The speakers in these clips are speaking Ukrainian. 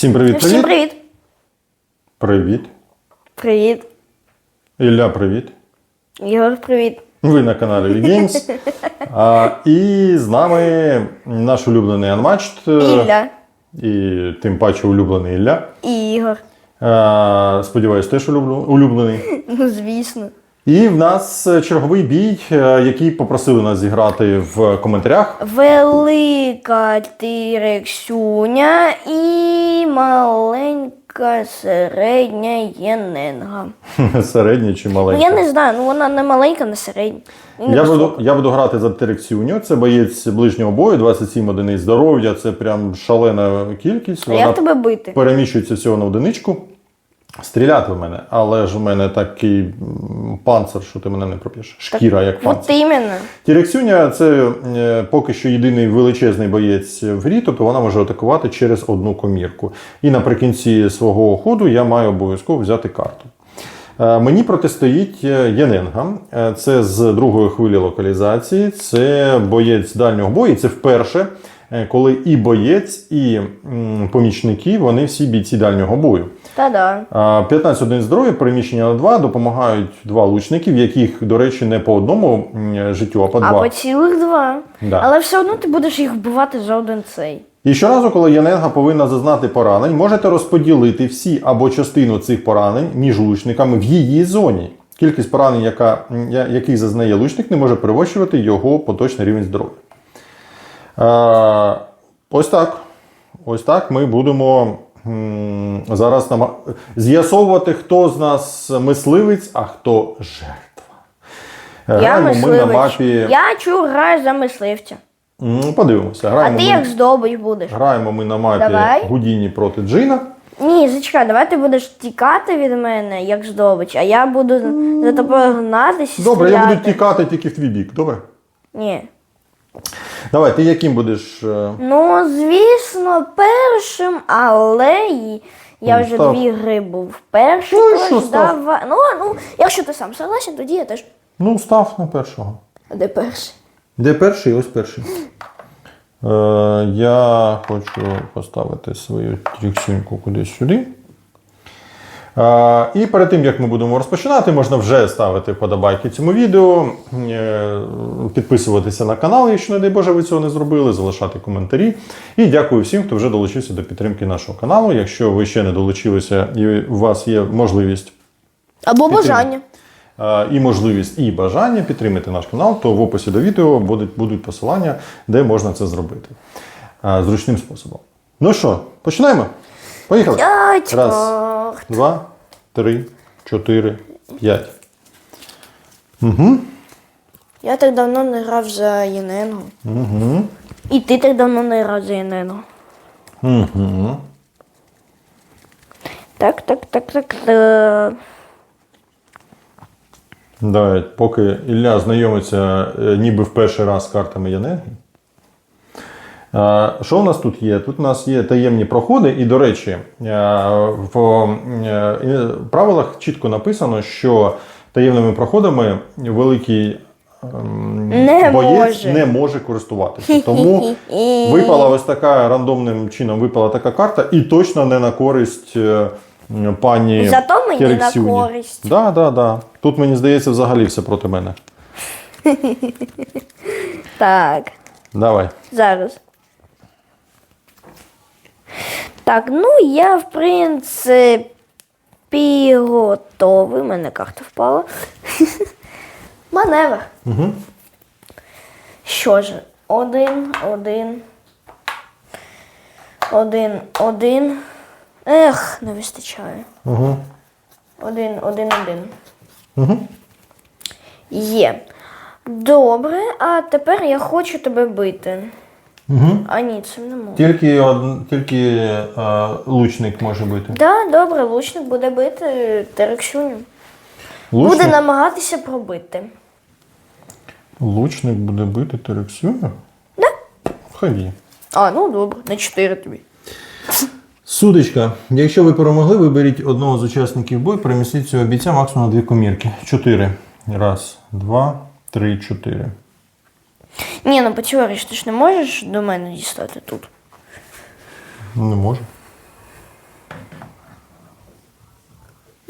Всім привіт, Всім привіт. привіт. Привіт. Привіт. Ілля, привіт. Ігор, привіт. Ви на каналі Games. а, і з нами наш улюблений Unmatched. Ілля. І тим паче улюблений Ілля. І Ігор. А, сподіваюсь, теж улюблений. Ну, звісно. І в нас е, черговий бій, е, який попросили нас зіграти в коментарях. Велика тирексюня і маленька середня єненга. Середній чи Ну, я не знаю, ну вона не маленька, не середня. Не Я буду, я буду грати за Терексюню. Це боєць ближнього бою, 27 одиниць здоров'я. Це прям шалена кількість. А як тебе бити? переміщується всього на одиничку. Стріляти в мене, але ж в мене такий панцир, що ти мене не проп'єш. Шкіра, як От іменно. Тірексюня це е, поки що єдиний величезний боєць в грі, тобто вона може атакувати через одну комірку. І наприкінці свого ходу я маю обов'язково взяти карту. Е, Мені протистоїть е, Яненга. Це з другої хвилі локалізації. Це боєць дальнього бою. Це вперше, коли і боєць, і помічники вони всі бійці дальнього бою. Та-да. 15 одиниць здоров'я, переміщення на 2 допомагають два лучники, в яких, до речі, не по одному життю, а по два. А по цілих два. Да. Але все одно ти будеш їх вбивати за один цей. І щоразу, коли Яненга повинна зазнати поранень, можете розподілити всі або частину цих поранень між лучниками в її зоні. Кількість поранень, яка, я- який зазнає лучник, не може перевищувати його поточний рівень здоров'я. Е, ось так. Ось так ми будемо зараз нама- з'ясовувати, хто з нас мисливець, а хто жертва. Я Граємо ми на мапі. Я чу граю за мисливця. М, Подивимося. А ти ми... як здобич будеш? Граємо ми на мапі Давай. Гудіні проти Джина. Ні, зачекай, давай ти будеш тікати від мене, як здобич, а я буду за тобою гнатись. і Добре, я буду тікати тільки в твій бік, добре? Ні. Давай, ти яким будеш. е, Ну, звісно, першим, але й я Ну, вже став. дві гри був перший, Ну, і тож що став? Ну, ну, якщо ти сам согласен, тоді я теж. Ну, став на першого. А Де перший? Де перший? Ось перший. Е, я хочу поставити свою тріксюньку кудись сюди. І перед тим, як ми будемо розпочинати, можна вже ставити вподобайки цьому відео, е, підписуватися на канал, якщо, не дай Боже, ви цього не зробили, залишати коментарі. І дякую всім, хто вже долучився до підтримки нашого каналу. Якщо ви ще не долучилися і у вас є можливість Або бажання. і можливість, і бажання підтримати наш канал, то в описі до відео будуть, будуть посилання, де можна це зробити зручним способом. Ну що, починаємо? Поїхали! Дядько. Раз, два, три, чотири, п'ять. Я так давно не грав за Єненгу. Угу. І ти так давно не грав за Єненгу. Угу. Так, так, так, так. так. Давай, поки Ілля знайомиться е, ніби в перший раз з картами Яненги. Що у нас тут є? Тут у нас є таємні проходи, і, до речі, е, в е, правилах чітко написано, що таємними проходами великий ем, Не боєць може. не може користуватися. Тому випала ось така рандомним чином випала така карта, і точно не на користь е, пані Зато мені на користь. Да, да, да. Тут мені здається, взагалі все проти мене. Так. Давай. Зараз. Так, ну я, в принципі, готовий. У мене карта впала. Маневр. Угу. Що ж, один, один. Один, один. Ех, не вистачає. Угу. Один, один, один. Угу. Є. Добре, а тепер я хочу тебе бити. Угу. А ні, цим не можу. Тільки, од... Тільки е, лучник може бити. Да, добре, лучник буде бити. Лучник, Буде намагатися пробити. лучник буде бити Терексюню? Да. Хай. А, ну добре, на 4 тобі. Судочка. Якщо ви перемогли, виберіть одного з учасників бою, перемістіть цього бійця максимум на дві комірки. Чотири. Раз, два, три, чотири. Ні, ну по теорії ти ж не можеш до мене дістати тут. Не можу.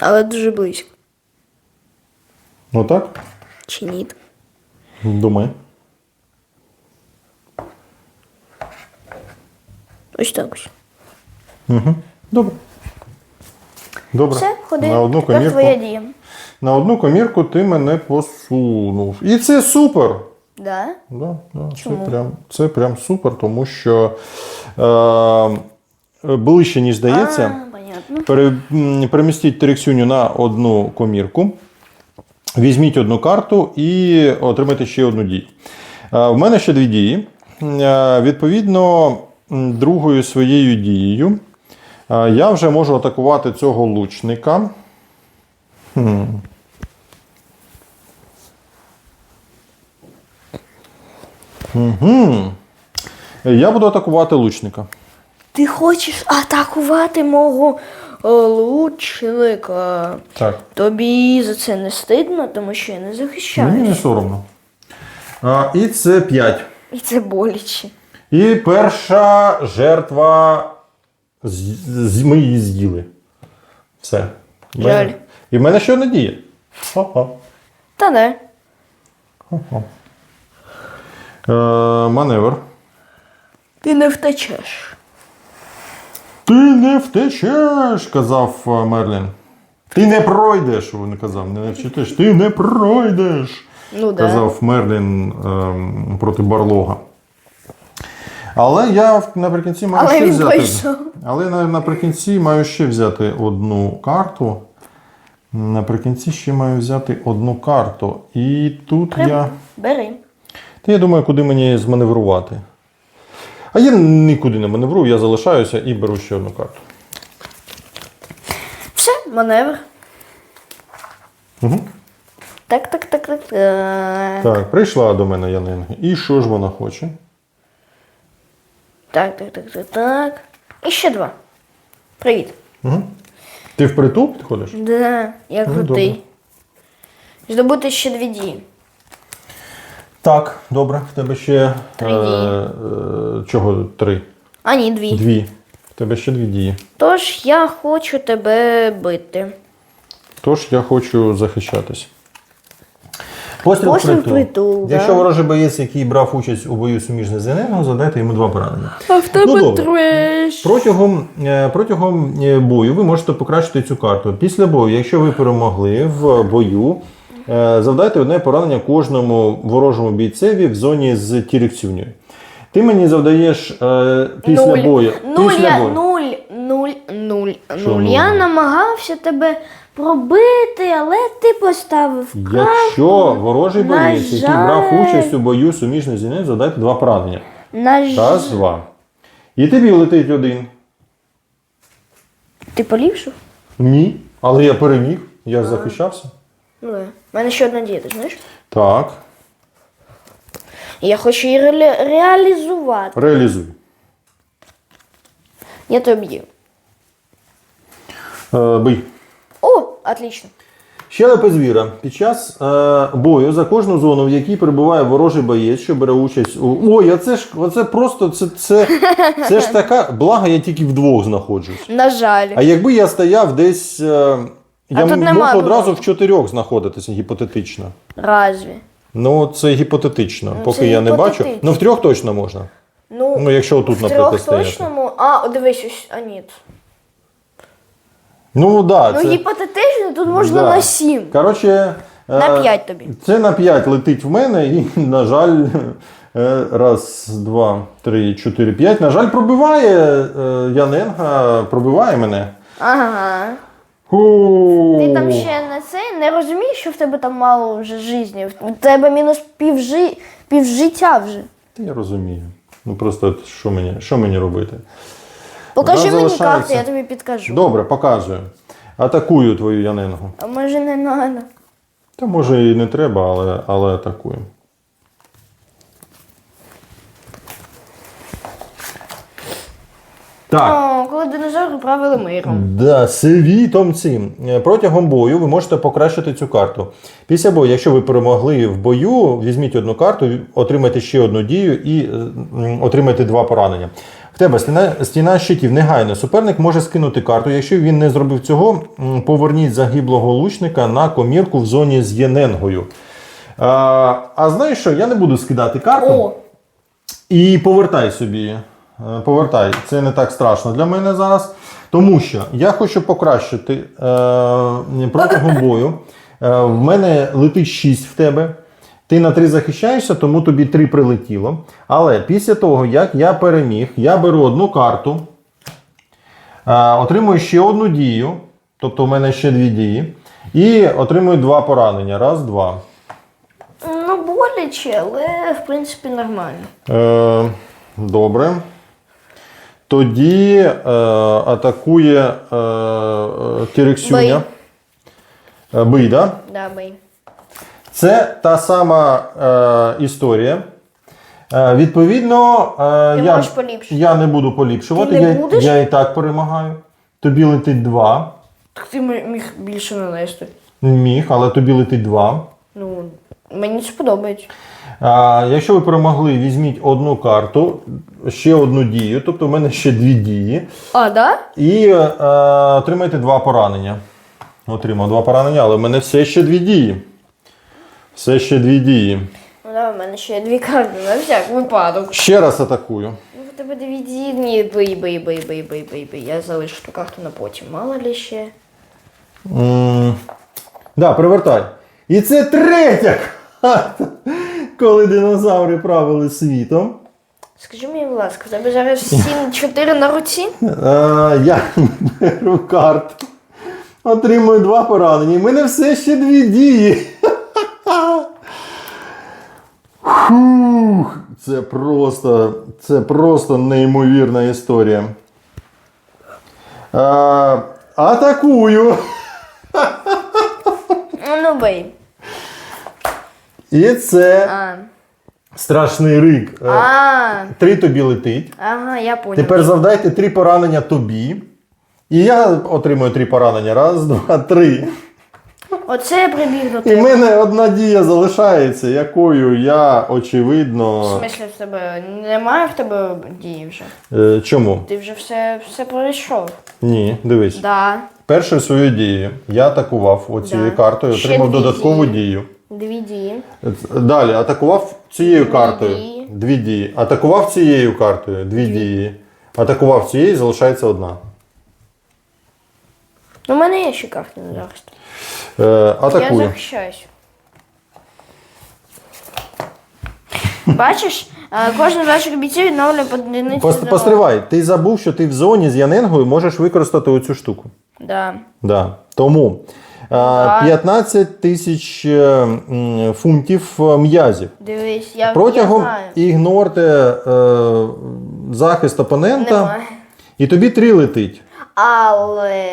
Але дуже близько. Ну так? Чи ні? Думай. Ось так ось. Угу. Добре. Добре. Все, ходи. На одну Тепер комірку. твоя дія. На одну комірку ти мене посунув. І це супер. Да? Да, да, це, прям, це прям супер, тому що е, ближче, ніж здається, А, пере, перемістіть Терексюню на одну комірку, візьміть одну карту і отримайте ще одну дію. Е, в мене ще дві дії. Е, відповідно, другою своєю дією е, я вже можу атакувати цього лучника. Хм. Угу. Я буду атакувати лучника. Ти хочеш атакувати мого е, лучника. Так. Тобі за це не стидно, тому що я не захищаю. Мені не соромно. А, і це 5. І це боляче. І перша жертва. з- з- Ми її з'їли. Все. Жаль. І в мене ще одна. Ха-ха. Та не. Ха-ха. Е, маневр. Ти не втечеш. Ти не втечеш, казав е, Мерлін. Ти не пройдеш, він казав, не вчитиш, ти не пройдеш. Ну да. казав Мерлін ем, проти Барлога. Але я наприкінці маю Але ще він взяти. пройшов. Але на- наприкінці маю ще взяти одну карту. Наприкінці ще маю взяти одну карту. І тут я. Бери. Та я думаю, куди мені зманеврувати. А я нікуди не маневрую, я залишаюся і беру ще одну карту. Все, маневр. Угу. Так, так, так, так. Так, Так, прийшла до мене Янинга. І що ж вона хоче? так, так, так, так, так. І ще два. Привіт. Угу. Ти впритул підходиш? Да, я Ну, крутий. Здобути ще дві дії. Так, добре. В тебе ще Три е, дії. е, чого три? А ні, дві. Дві. В тебе ще дві дії. Тож я хочу тебе бити. Тож я хочу захищатись. Постріл, Постріл впритул. впритул, да. Якщо ворожий боєць, який брав участь у бою суміжний з енергом, задайте йому два поранення. А в тебе Ну, добре. треш. Протягом, е, протягом е, бою ви можете покращити цю карту. Після бою, якщо ви перемогли в бою, завдайте одне поранення кожному ворожому бійцеві в зоні з Тірексюнею. Ти мені завдаєш е, після нуль. бою. Нуль, після я, бою. нуль, нуль, нуль, Що нуль. нуль? Я намагався тебе пробити, але ти поставив Якщо ворожий На боєць, який брав участь у бою суміжний з іним, задайте два поранення. На Раз, два. І тобі летить один. Ти поліпшив? Ні. Але я переміг, я захищався. Ну, да. У мене ще одна дія, ти знаєш? Так, Я хочу її реалі- реалізувати. реалізуй. Я тебе б'ю. Е, бий. О, отлично. Щелепи звіра. Під час е, бою за кожну зону, в якій перебуває ворожий боєць, що бере участь у. Ой, а це ж оце просто це, це, це ж така. Благо, я тільки вдвох знаходжусь. На жаль. А якби я стояв десь. Е, я тут м- нема можу одразу в чотирьох знаходитися гіпотетично. Разві? Ну, це гіпотетично, поки це я не бачу. гіпотетично. Ну, в трьох точно можна. Ну, Ну, якщо отут, в наприклад, трьох стояти. точному. А, о, дивись, ось, а ні. Ну, да, Ну, це... гіпотетично тут можна да. на сім. Коротше, На е, п'ять тобі. Це на 5 летить в мене, і, на жаль, е, раз, два, три, чотири, п'ять. На жаль, пробиває е, Яненга, пробиває мене. Ага. Ти там ще не це не розумієш, що в тебе там мало вже житті. У тебе мінус півжи... півжиття вже. Та Я розумію. Ну просто що мені, що мені робити? Покажи Вона мені залишається. карти, я тобі підкажу. Добре, показую. Атакую твою Яненгу. А може не треба. Та може і не треба, але, але атакую. Так. Коли динозаври правили миром. Да, світом цим. Е, Протягом бою ви можете покращити цю карту. Після бою, якщо ви перемогли в бою, візьміть одну карту, отримайте ще одну дію і е, отримайте два поранення. В тебе стіна, стіна щитів негайно. Суперник може скинути карту. Якщо він не зробив цього, поверніть загиблого лучника на комірку в зоні з Єненгою. А, а знаєш що? Я не буду скидати карту. О, І повертай собі. Е, Повертай. Це не так страшно для мене зараз. Тому що я хочу покращити е, протягом бою. Е, в мене летить 6 в тебе. Ти на 3 захищаєшся, тому тобі 3 прилетіло. Але після того, як я переміг, я беру одну карту, е, отримую ще одну дію. Тобто в мене ще дві дії. І отримую два поранення. Раз, два. ну боляче, але в принципі нормально. Е, добре. Тоді е, атакує е, е, Тірексюня. Е, Бий, да? Да, бий. Це та сама е, історія. Е, відповідно, е, Ти я, можеш поліпшити. я не буду поліпшувати. Ти не я, будеш? я і так перемагаю. Тобі летить 2. Так ти м- міг більше нанести. Міг, але тобі летить 2. Ну, мені це подобається. А, якщо ви перемогли, візьміть одну карту, ще одну дію, тобто в мене ще дві дії. А, да? І е, отримайте два поранення. Отримав два поранення, але в мене все ще дві дії. Все ще дві дії. Ну да, в мене ще дві карти на всяк випадок. Ще раз атакую. Ну, в тебе дві дії. Ні, бий, бий, бий, бий, бий, бий, бий. Я залишу ту карту на потім. Мало ли ще. М, Да, привертай. І це третя карта, коли динозаври правили світом. Скажи мені, будь ласка, в тебе зараз всі чотири на руці? Е, я беру карту. Отримую два поранення. І в мене все ще дві дії. Фух, це просто, це просто неймовірна історія. Е, атакую. Ну, бий. І це А. страшний рик. Е, А. Три тобі летить. Ага, я понял. Тепер завдайте три поранення тобі. І я отримую три поранення. Раз, два, три. Оце я прибіг до І в тебе. мене одна дія залишається, якою я, В очевидно. смислі в тебе немає в тебе дії вже? Е, чому? Ти вже все, все пройшов. Ні, дивись. Да. Першою свою дію я атакував оцією Да. картою, Ще отримав дві додаткову дії. дію. Дві дії. Далі атакував цією Дві картою. дії. Дві дії. Атакував цією картою. Дві, дії. Атакував цією, залишається одна. Ну, в мене є ще карти на захист. Е, Я атакую. захищаюсь. Бачиш, а, кожен з ваших бійців відновлює по одиниці Пос- здоров'я. Постривай, ти забув, що ти в зоні з Яненгою можеш використати оцю штуку. Да. Да. Тому 15 тисяч е, фунтів е, м'язів. Дивись, я, я Протягом знаю. ігнорте е, захист опонента, Немає. і тобі три летить. Але.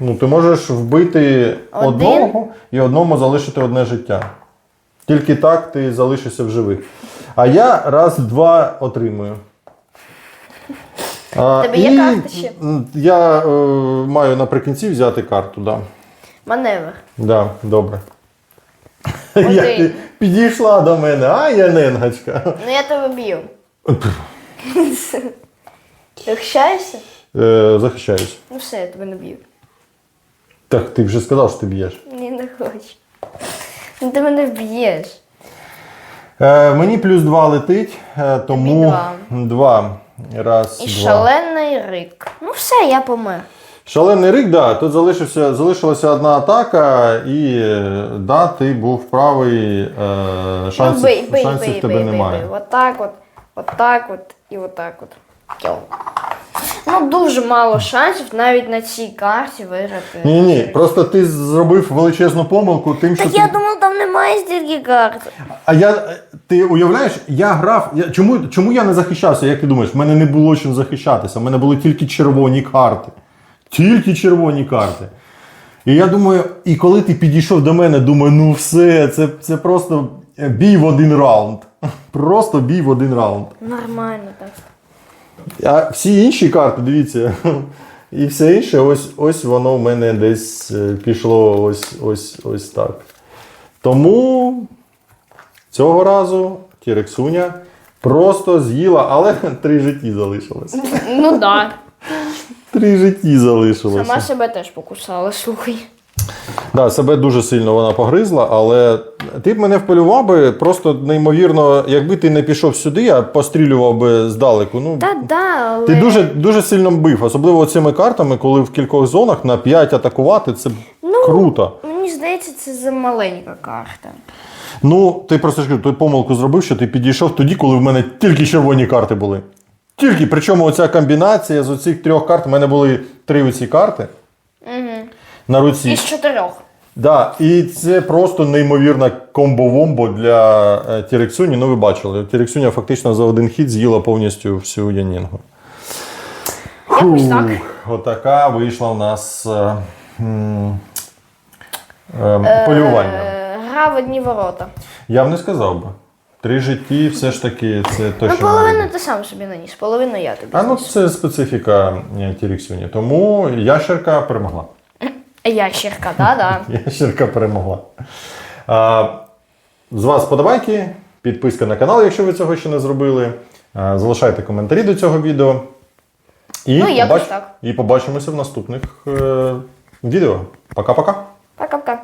Ну, ти можеш вбити Один? одного і одному залишити одне життя. Тільки так ти залишишся в живих. А я раз-два отримую. А, Тебе є карти ще? Я е, маю наприкінці взяти карту, да. Маневр. Да, добре. Один. Як ти підійшла до мене, а я ненгачка. Ну я тебе б'ю. Захищаєшся? Е, захищаюсь. Ну все, я тебе не б'ю. Так, ти вже сказав, що ти б'єш. Ні, не хочу. Ну ти мене вб'єш. Е, мені плюс два летить, е, тому два. два. Раз, І два. шалений рик. Ну все, я помер. Шалений рик, да. Тут залишився, залишилася одна атака, і е, да, ти був правий. Е, шансів, ну, бий, бий, шансів бий, тебе бий, бий, немає. бий. Отак от, отак от і отак от. Йоу. Ну, дуже мало шансів навіть на цій карті виграти. Ні, ні, просто ти зробив величезну помилку тим, що Так ти... я думав, там немає стільки карт. А я ти уявляєш, я грав. Я, чому, чому я не захищався? Як ти думаєш, в мене не було чим захищатися. В мене були тільки червоні карти. Тільки червоні карти. І я думаю, і коли ти підійшов до мене, думаю, ну все, це, це просто бій в один раунд. Просто бій в один раунд. Нормально так. А всі інші карти, дивіться. І все інше, ось, ось воно в мене десь е, пішло ось, ось, ось так. Тому цього разу Тірексуня Просто з'їла, але три житті залишилось. Ну да. Три житті залишилося. Сама себе теж покусала, слухай. Да, себе дуже сильно вона погризла, але ти б мене вполював би просто неймовірно, якби ти не пішов сюди, а пострілював би здалеку. Ну, Та да, але... ти дуже, дуже сильно бив, особливо цими картами, коли в кількох зонах на 5 атакувати, це Ну, круто. Мені здається, це замаленька карта. Ну, ти просто ж кажу, той помилку зробив, що ти підійшов тоді, коли в мене тільки червоні карти були. Тільки, причому оця комбінація з оцих трьох карт, в мене були три оці карти. На руці. Із чотирьох. Да, і це просто неймовірна комбо-вомбо для е, Тірексюні. Ну, ви бачили, Тірексюня фактично за один хід з'їла повністю всю Янінгу. Якось так. Отака вийшла у нас е, е, полювання. Е, Гра в одні ворота. Я б не сказав би. Три житті все ж таки це Ну, точно. половину ти сам собі наніс, половину я тобі. А ну це специфіка Тірексюні. Тому ящерка перемогла. Ящерка, да-да. Ящерка перемогла. А, з вас подобайки, підписка на канал, якщо ви цього ще не зробили. А, залишайте коментарі до цього відео. І, Ну, побач... так. і побачимося в наступних е, відео. Пока-пока. Пока-пока.